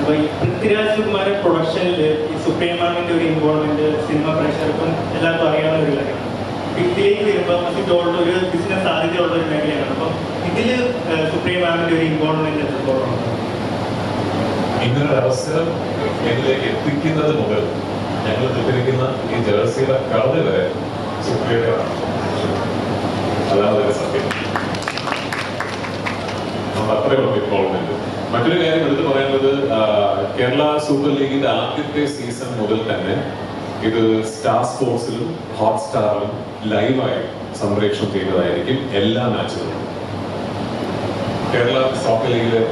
അപ്പൊ പ്രൊഡക്ഷനിൽ ഈ സുപ്രീം മാമിന്റെ ഒരു ഇൻവോൾവ്മെന്റ് സിനിമ പ്രേക്ഷകർക്കും എല്ലാവർക്കും അറിയാവുന്ന ഒരു അപ്പൊ ഇതിലേക്ക് വരുമ്പോൾ ഗോൾഡ് ഒരു ബിസിനസ് സാധ്യതയുള്ള ഒരു മേഖലയാണ്. അപ്പം ഇതിൽ ഏഹ്, സുപ്രീം മാമിന്റെ ഒരു ഇൻവോൾവ്മെന്റ് എത്രത്തോളം? ഇങ്ങനൊരു അവസരം എന്നിലേക്ക് എത്തിക്കുന്നത് മുതൽ ഞങ്ങൾ ധരിക്കുന്ന ഈ ജേഴ്സിയുടെ കളറ് വരെ സുപ്രീം അതാണ് മറ്റൊരു കാര്യം എടുത്തു പറയുന്നത് കേരള സൂപ്പർ ലീഗിന്റെ ആദ്യത്തെ സീസൺ മുതൽ തന്നെ ഇത് സ്റ്റാർ സ്പോർട്സിലും ഹോട്ട്സ്റ്റാറിലും ലൈവായി സംപ്രേക്ഷണം ചെയ്യുന്നതായിരിക്കും എല്ലാ മാച്ചുകളും. കേരള സോക്കർ ലീഗിലെ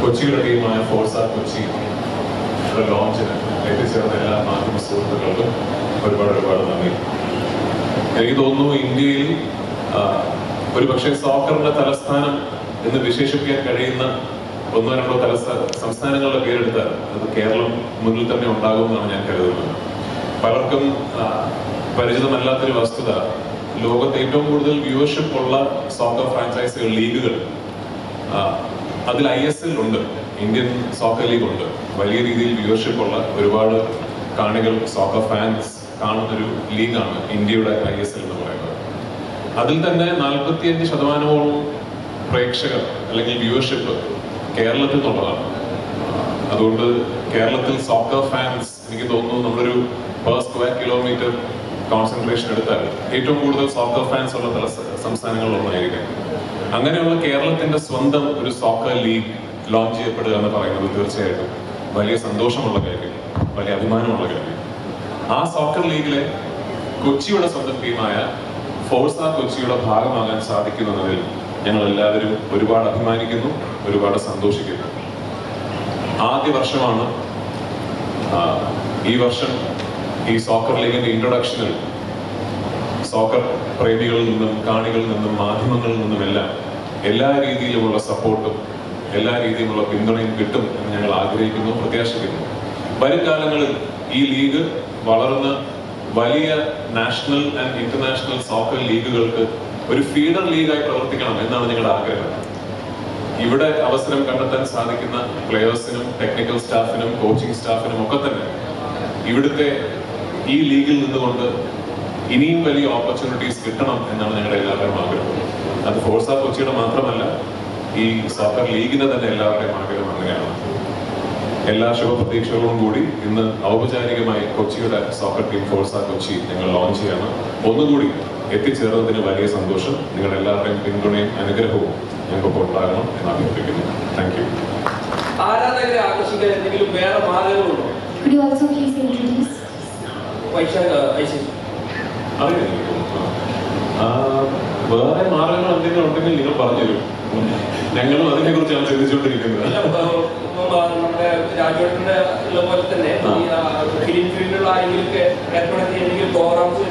കൊച്ചിയുടെ ടീമായ ഫോർസ കൊച്ചി ലോഞ്ചിന് എത്തിച്ചേർന്ന എല്ലാ മാധ്യമ സുഹൃത്തുക്കൾക്കും ഒരുപാട് ഒരുപാട് നന്ദി. എനിക്ക് തോന്നുന്നു ഇന്ത്യയിൽ ഒരുപക്ഷെ സോക്കറിന്റെ തലസ്ഥാനം എന്ന് വിശേഷിപ്പിക്കാൻ കഴിയുന്ന ഒന്നോ രണ്ടോ തലസ്ഥാ സംസ്ഥാനങ്ങളുടെ പേരെടുത്താൽ അത് കേരളം മുന്നിൽ തന്നെ ഉണ്ടാകുമെന്നാണ് ഞാൻ കരുതുന്നത്. പലർക്കും പരിചിതമല്ലാത്തൊരു വസ്തുത ലോകത്ത് ഏറ്റവും കൂടുതൽ വ്യൂവർഷിപ്പ് ഉള്ള സോക്കർ ഫ്രാഞ്ചൈസികൾ ലീഗുകൾ അതിൽ ഐ എസ് എൽ ഉണ്ട് ഇന്ത്യൻ സോക്കർ ലീഗ് ഉണ്ട്. വലിയ രീതിയിൽ വ്യൂവർഷിപ്പ് ഉള്ള ഒരുപാട് കാണികൾ സോക്കർ ഫാൻസ് കാണുന്ന ഒരു ലീഗാണ് ഇന്ത്യയുടെ ഐ എസ് എൽ എന്ന് പറയുന്നത്. അതിൽ തന്നെ നാൽപ്പത്തിയഞ്ച് ശതമാനമോളം പ്രേക്ഷകർ അല്ലെങ്കിൽ വ്യൂവർഷിപ്പ് കേരളത്തിൽ നിന്നുള്ളതാണ് അതുകൊണ്ട് കേരളത്തിൽ സോക്കർ ഫാൻസ് എനിക്ക് തോന്നുന്നു നമ്മളൊരു പെർ സ്ക്വയർ കിലോമീറ്റർ കോൺസെൻട്രേഷൻ എടുത്താൽ ഏറ്റവും കൂടുതൽ സോക്കർ ഫാൻസ് ഉള്ള തല സംസ്ഥാനങ്ങളിലൊന്നായിരിക്കും. അങ്ങനെയുള്ള കേരളത്തിന്റെ സ്വന്തം ഒരു സോക്കർ ലീഗ് ലോഞ്ച് ചെയ്യപ്പെടുക എന്ന് പറയുന്നത് തീർച്ചയായിട്ടും വലിയ സന്തോഷമുള്ള കാര്യം വലിയ അഭിമാനമുള്ള കാര്യം. ആ സോക്കർ ലീഗിലെ കൊച്ചിയുടെ സ്വന്തം ടീമായ ഫോഴ്സ കൊച്ചിയുടെ ഭാഗമാകാൻ സാധിക്കുന്നതിൽ ഞങ്ങൾ എല്ലാവരും ഒരുപാട് അഭിമാനിക്കുന്നു ഒരുപാട് സന്തോഷിക്കുന്നു. ആദ്യ വർഷമാണ് ഈ വർഷം ഈ സോക്കർ ലീഗിന്റെ ഇൻട്രൊഡക്ഷനിൽ സോക്കർ പ്രേമികളിൽ നിന്നും കാണികളിൽ നിന്നും മാധ്യമങ്ങളിൽ നിന്നും എല്ലാം എല്ലാ രീതിയിലുമുള്ള സപ്പോർട്ടും എല്ലാ രീതിയിലുള്ള പിന്തുണയും കിട്ടും എന്ന് ഞങ്ങൾ ആഗ്രഹിക്കുന്നു പ്രത്യാശിക്കുന്നു. വരും കാലങ്ങളിൽ ഈ ലീഗ് വളർന്ന് വലിയ നാഷണൽ ആൻഡ് ഇന്റർനാഷണൽ സോക്കർ ലീഗുകൾക്ക് ഒരു ഫീഡർ ലീഗായി പ്രവർത്തിക്കണം എന്നാണ് നിങ്ങളുടെ ആഗ്രഹം. ഇവിടെ അവസരം കണ്ടെത്താൻ സാധിക്കുന്ന പ്ലെയേഴ്സിനും ടെക്നിക്കൽ സ്റ്റാഫിനും കോച്ചിങ് സ്റ്റാഫിനും ഒക്കെ തന്നെ ഇവിടുത്തെ ഈ ലീഗിൽ നിന്നുകൊണ്ട് ഇനിയും വലിയ ഓപ്പർച്യൂണിറ്റീസ് കിട്ടണം എന്നാണ് ഞങ്ങളുടെ എല്ലാവരുടെയും ആഗ്രഹം. അത് ഫോഴ്സ് ഫോഴ്സ കൊച്ചിയുടെ മാത്രമല്ല ഈ സോക്കർ ലീഗിന്റെ തന്നെ എല്ലാവരുടെയും ആഗ്രഹം അങ്ങനെയാണ്. എല്ലാ ശുഭപ്രതീക്ഷകളോടും കൂടി ഇന്ന് ഔപചാരികമായി കൊച്ചിയുടെ സോക്കർ ടീം ഫോഴ്സ കൊച്ചി ഞങ്ങൾ ലോഞ്ച് ചെയ്യണം. ഒന്നുകൂടി എത്തിച്ചേർന്നതിന് വലിയ സന്തോഷം. നിങ്ങളുടെ എല്ലാവരുടെയും പിന്തുണയും അനുഗ്രഹവും ഞങ്ങൾക്ക് ഉണ്ടാകണം എന്ന് അഭ്യർത്ഥിക്കുന്നു. താങ്ക് യു ആരാധകരെ ആകർഷിക്കാൻ എന്തെങ്കിലും വേറെ മാർഗങ്ങളുണ്ടോ വേറെ മാർഗങ്ങൾ എന്തെങ്കിലും ഉണ്ടെങ്കിൽ നിങ്ങൾ പറഞ്ഞുതരും ഞങ്ങളും അതിനെ കുറിച്ചാണ് ചിന്തിച്ചുകൊണ്ടിരിക്കുന്നത് നമ്മുടെ രാജേട്ടന്റെ ഉള്ള പോലെ തന്നെ ഫിലിം ഫീൽഡിലുള്ള ആരെങ്കിലും ഏർപ്പെടുത്തി എന്തെങ്കിലും പ്രോഗ്രാംസ്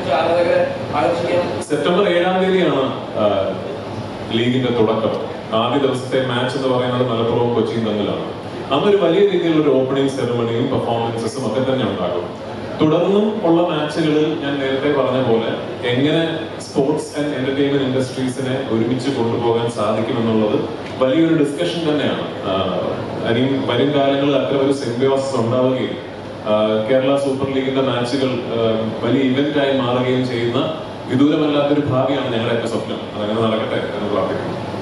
സെപ്റ്റംബർ ഏഴാം തീയതിയാണ് ലീഗിന്റെ തുടക്കം. ആദ്യ ദിവസത്തെ മാച്ച് എന്ന് പറയുന്നത് മലപ്പുറവും കൊച്ചിയും തമ്മിലാണ്. അന്നൊരു വലിയ രീതിയിലുള്ള ഓപ്പണിംഗ് സെറമണിയും പെർഫോമൻസസും ഒക്കെ തന്നെ ഉണ്ടാകും. തുടർന്നും ഉള്ള മാച്ചുകളിൽ ഞാൻ നേരത്തെ പറഞ്ഞ പോലെ എങ്ങനെ സ്പോർട്സ് ആൻഡ് എന്റർടൈൻമെന്റ് ഇൻഡസ്ട്രീസിനെ ഒരുമിച്ച് കൊണ്ടുപോകാൻ സാധിക്കുമെന്നുള്ളത് വലിയൊരു ഡിസ്കഷൻ തന്നെയാണ്. വരും കാലങ്ങളിൽ അത്ര ഒരു സിംബിയോസിസ് ഉണ്ടാവുകയും കേരള സൂപ്പർ ലീഗിന്റെ മാച്ചുകൾ വലിയ ഇവന്റ് ആയി മാറുകയും ചെയ്യുന്ന വിദൂരമല്ലാത്തൊരു ഭാവിയാണ് ഞങ്ങളുടെ സ്വപ്നം. അതങ്ങനെ നടക്കട്ടെ എന്ന് പ്രാർത്ഥിക്കുന്നു.